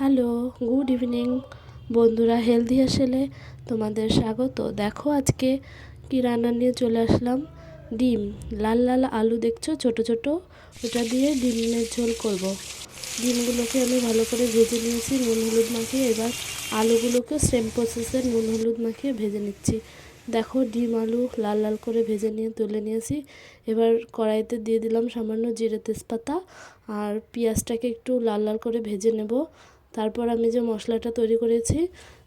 Hello, good evening. বন্ধুরা healthy আসলে তোমাদের স্বাগত। দেখো আজকে কি রান্না নিয়ে চলে আসলাম। ডিম, লাল লাল আলু দেখছ? ছোট ছোট। ওটা দিয়ে ডিমের ঝোল করব। ডিমগুলোকে আমি ভালো করে ভেজে নিয়েছি, নুন হলুদ মাখিয়ে। এবার আলুগুলোকে সেম প্রসেসে নুন হলুদ মাখিয়ে ভেজে নিচ্ছি। দেখো ডিম, আলু লাল লাল করে ভেজে নিয়ে তুলে নিয়েছি। এবার কড়াইতে দিয়ে দিলাম সামান্য জিরে তেজপাতা। আর পেঁয়াজটাকে একটু লাল লাল করে ভেজে নেব। তারপর আমি যে মশলাটা তৈরি করেছি,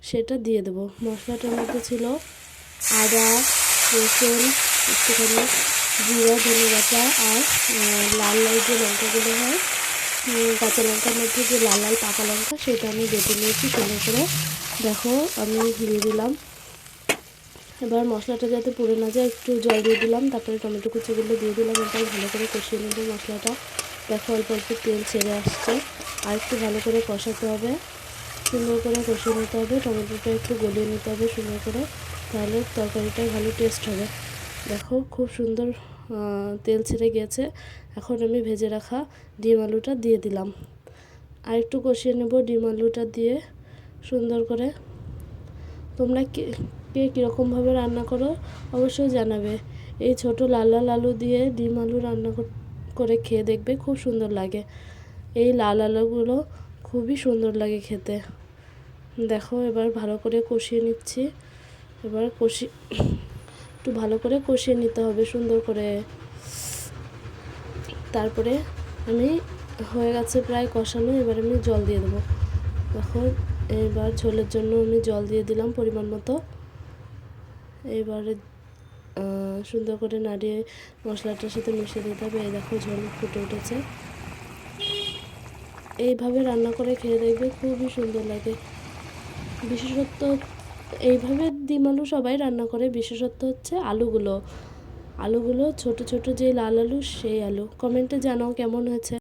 সেটা দিয়ে দেবো। মশলাটার মধ্যে ছিল আদা, রসুন, একটুখানি জিরা, ধনে বাটা আর লাল লাল যে লঙ্কাগুলো হয় কাঁচা লঙ্কার মধ্যে যে লাল লাল পাকা লঙ্কা, সেটা আমি বেটে নিয়েছি সুন্দর করে। দেখো, আমি দিয়ে দিলাম। এবার মশলাটা যাতে পুড়ে না যায়, একটু জল দিয়ে দিলাম, তারপরে টমেটো কুচিগুলো দিয়ে দিলাম এবার ভালো করে কষিয়ে নেব মশলাটা। দেখো অল্প অল্প তেল ছেড়ে আসছে। আর একটু ভালো করে কষাতে হবে। সুন্দর করে কষিয়ে নিতে হবে। টমেটোটা একটু গলিয়ে নিতে হবে সুন্দর করে। তাহলে তরকারিটা ভালো টেস্ট হবে। দেখো খুব সুন্দর তেল ছেড়ে গিয়েছে। এখন আমি ভেজে রাখা ডিম আলুটা দিয়ে দিলাম। আর একটু কষিয়ে নেব ডিম আলুটা দিয়ে সুন্দর করে। তোমরা কে কে কীরকমভাবে রান্না করো অবশ্যই জানাবে। এই ছোট লাল লাল আলু দিয়ে ডিম আলু রান্না করে খেয়ে দেখবে খুব সুন্দর লাগে। এই লাল আলুগুলো খুবই সুন্দর লাগে খেতে। দেখো, এবার ভালো করে কষিয়ে নিচ্ছি। এবার কষি, একটু ভালো করে কষিয়ে নিতে হবে সুন্দর করে। তারপরে আমি হয়ে গেছে প্রায় কষানো, এবার আমি জল দিয়ে দেবো। দেখো, এবার ঝোলের জন্য আমি জল দিয়ে দিলাম পরিমাণ মতো। এবারে সুন্দর করে নাড়িয়ে মশলাটার সাথে মিশিয়ে দিতে হবে। এই দেখো ঝোল ফুটে উঠেছে। এইভাবে রান্না করে খেয়ে দেখবে খুবই সুন্দর লাগে। বিশেষত্ব, এইভাবে ডিম আলু সবাই রান্না করে। বিশেষত্ব হচ্ছে আলুগুলো। আলুগুলো ছোট ছোট যে লাল আলু, সেই আলু। কমেন্টে জানাও কেমন হয়েছে।